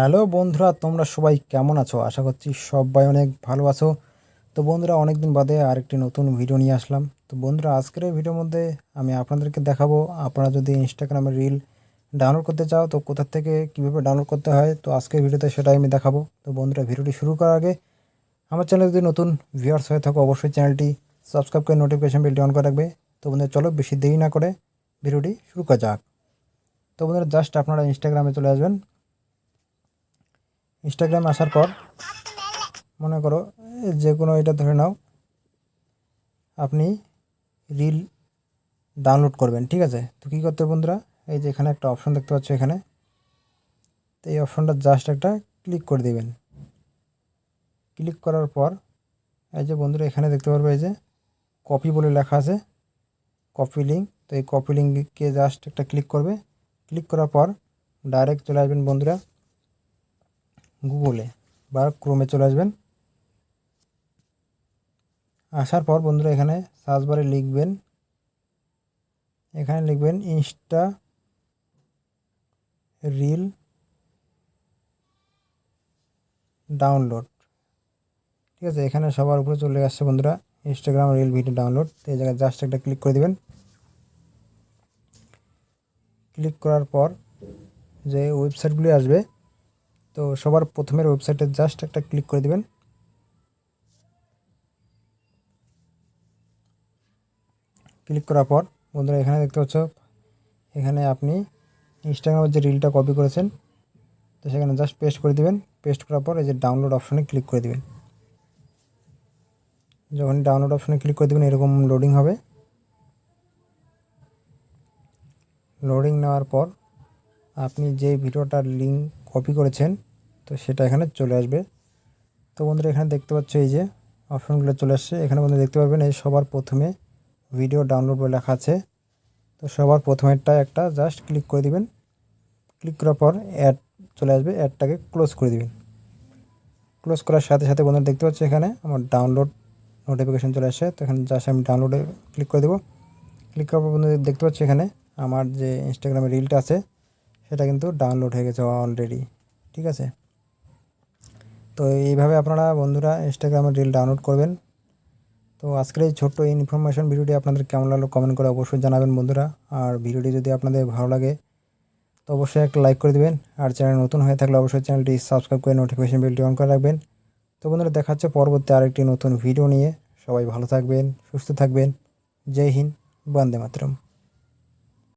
Hello বন্ধুরা, তোমরা সবাই কেমন আছো? আশা করছি সবাই অনেক ভালো আছো। তো বন্ধুরা অনেক দিন বাদে আরেকটি নতুন ভিডিও নিয়ে আসলাম। তো বন্ধুরা, আজকের এই ভিডিওর মধ্যে আমি আপনাদেরকে দেখাবো, আপনারা যদি ইনস্টাগ্রামে রিল ডাউনলোড করতে চাও, তো কোথা থেকে কীভাবে ডাউনলোড করতে হয়, তো আজকের ভিডিওতে সেটাই আমি দেখাবো। তো বন্ধুরা ভিডিওটি শুরু করার আগে, আমার চ্যানেল যদি নতুন ভিউয়ার্স হয়ে থাকো, অবশ্যই চ্যানেলটি সাবস্ক্রাইব করে নোটিফিকেশন বেলটি অন করে রাখবে। তো বন্ধুরা, চলো বেশি দেরি না করে ভিডিওটি শুরু করা যাক। তো বন্ধুরা জাস্ট আপনারা ইনস্টাগ্রামে চলে আসবেন। ইনস্টাগ্রামে আসার পর মনে করো যে কোনো এটা ধরে নাও, আপনি রিল ডাউনলোড করবেন, ঠিক আছে? তো কী করতে বন্ধুরা? এই যে এখানে একটা অপশন দেখতে পাচ্ছ এখানে। তো এই অপশনটা জাস্ট একটা ক্লিক করে দিবেন। ক্লিক করার পর, এই যে বন্ধুরা এখানে দেখতে পারবে এই যে কপি বলে লেখা আছে কপি লিঙ্ক তো এই কপি লিঙ্কে জাস্ট একটা ক্লিক করবে। ক্লিক করার পর ডাইরেক্ট চলে আসবেন বন্ধুরা। গুগলে বা ক্রোমে চলে আসবেন। আসার পর বন্ধুরা এখানে সার্চ বারে লিখবেন। এখানে লিখবেন ইনস্টা রিল ডাউনলোড ঠিক আছে, এখানে সবার উপরে চলে আসছে বন্ধুরা ইনস্টাগ্রাম রিল ভিডিও ডাউনলোড এই জায়গায় জাস্ট একটা ক্লিক করে দিবেন। ক্লিক করার পর যে ওয়েবসাইটগুলি আসবে তো সবার প্রথমের ওয়েবসাইটে জাস্ট একটা ক্লিক করে দিবেন। ক্লিক করার পর, বন্ধুরা, এখানে দেখতে পাচ্ছ, এখানে আপনি ইনস্টাগ্রামের যে রিলটা কপি করেছেন, তো সেখানে জাস্ট পেস্ট করে দিবেন। পেস্ট করার পর এই যে ডাউনলোড অপশনে ক্লিক করে দিবেন। যখন ডাউনলোড অপশনে ক্লিক করে দেবেন, এরকম লোডিং হবে। লোডিং নেওয়ার পর আপনি যে ভিডিওটার লিঙ্ক কপি করেছেন তো সেটা এখানে চলে আসবে। তো বন্ধুরা, এখানে দেখতে পাচ্ছ এই যে অপশনগুলো চলে আসছে। এখানে বন্ধু দেখতে পারবেন, এই সবার প্রথমে ভিডিও ডাউনলোড বলে লেখা আছে। তো সবার প্রথমেরটা একটা জাস্ট ক্লিক করে দিবেন। ক্লিক করার পর অ্যাড চলে আসবে, অ্যাডটাকে ক্লোজ করে দিবেন। ক্লোজ করার সাথে সাথে বন্ধুরা দেখতে পাচ্ছ এখানে আমার ডাউনলোড নোটিফিকেশান চলে আসছে তো এখানে জাস্ট আমি ডাউনলোডে ক্লিক করে দেবো। ক্লিক করার পর বন্ধু দেখতে পাচ্ছি এখানে আমার যে ইনস্টাগ্রামে রিলটা আছে, সেটা কিন্তু ডাউনলোড হয়ে গেছে অলরেডি ঠিক আছে? তো এইভাবে আপনারা বন্ধুরা ইনস্টাগ্রামে রিল ডাউনলোড করবেন। তো আজকের এই ছোট্ট ইনফরমেশন ভিডিওটি আপনাদের কেমন লাগল কমেন্ট করে অবশ্যই জানাবেন বন্ধুরা। আর ভিডিওটি যদি আপনাদের ভালো লাগে, তো অবশ্যই একটা লাইক করে দেবেন। আর চ্যানেল নতুন হয়ে থাকলে অবশ্যই চ্যানেলটি সাবস্ক্রাইব করে নোটিফিকেশন বেলটি অন করে রাখবেন। তো বন্ধুরা দেখাচ্ছে পরবর্তী আরেকটি নতুন ভিডিও নিয়ে। সবাই ভালো থাকবেন, সুস্থ থাকবেন। জয় হিন্দ, বন্দে মাতরম।